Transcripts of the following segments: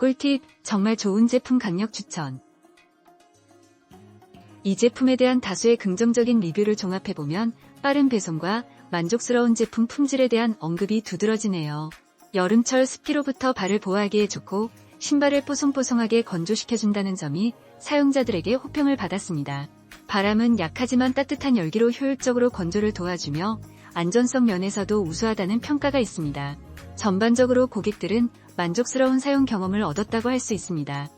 꿀팁, 정말 좋은 제품 강력 추천. 이 제품에 대한 다수의 긍정적인 리뷰를 종합해보면 빠른 배송과 만족스러운 제품 품질에 대한 언급이 두드러지네요. 여름철 습기로부터 발을 보호하기에 좋고 신발을 뽀송뽀송하게 건조시켜준다는 점이 사용자들에게 호평을 받았습니다. 바람은 약하지만 따뜻한 열기로 효율적으로 건조를 도와주며 안전성 면에서도 우수하다는 평가가 있습니다. 전반적으로 고객들은 만족스러운 사용 경험을 얻었다고 할 수 있습니다.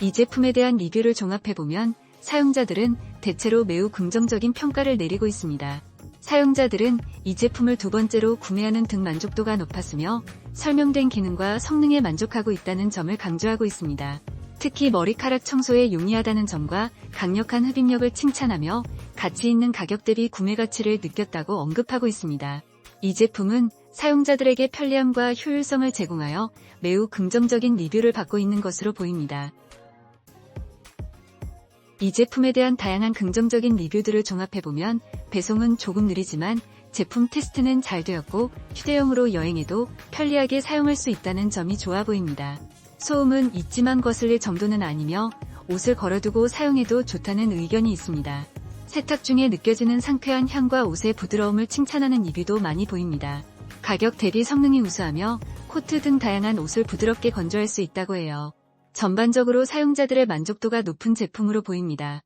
이 제품에 대한 리뷰를 종합해보면 사용자들은 대체로 매우 긍정적인 평가를 내리고 있습니다. 사용자들은 이 제품을 두 번째로 구매하는 등 만족도가 높았으며 설명된 기능과 성능에 만족하고 있다는 점을 강조하고 있습니다. 특히 머리카락 청소에 용이하다는 점과 강력한 흡입력을 칭찬하며 가치 있는 가격 대비 구매 가치를 느꼈다고 언급하고 있습니다. 이 제품은 사용자들에게 편리함과 효율성을 제공하여 매우 긍정적인 리뷰를 받고 있는 것으로 보입니다. 이 제품에 대한 다양한 긍정적인 리뷰들을 종합해보면 배송은 조금 느리지만 제품 테스트는 잘 되었고 휴대용으로 여행에도 편리하게 사용할 수 있다는 점이 좋아 보입니다. 소음은 있지만 거슬릴 정도는 아니며 옷을 걸어두고 사용해도 좋다는 의견이 있습니다. 세탁 중에 느껴지는 상쾌한 향과 옷의 부드러움을 칭찬하는 리뷰도 많이 보입니다. 가격 대비 성능이 우수하며 코트 등 다양한 옷을 부드럽게 건조할 수 있다고 해요. 전반적으로 사용자들의 만족도가 높은 제품으로 보입니다.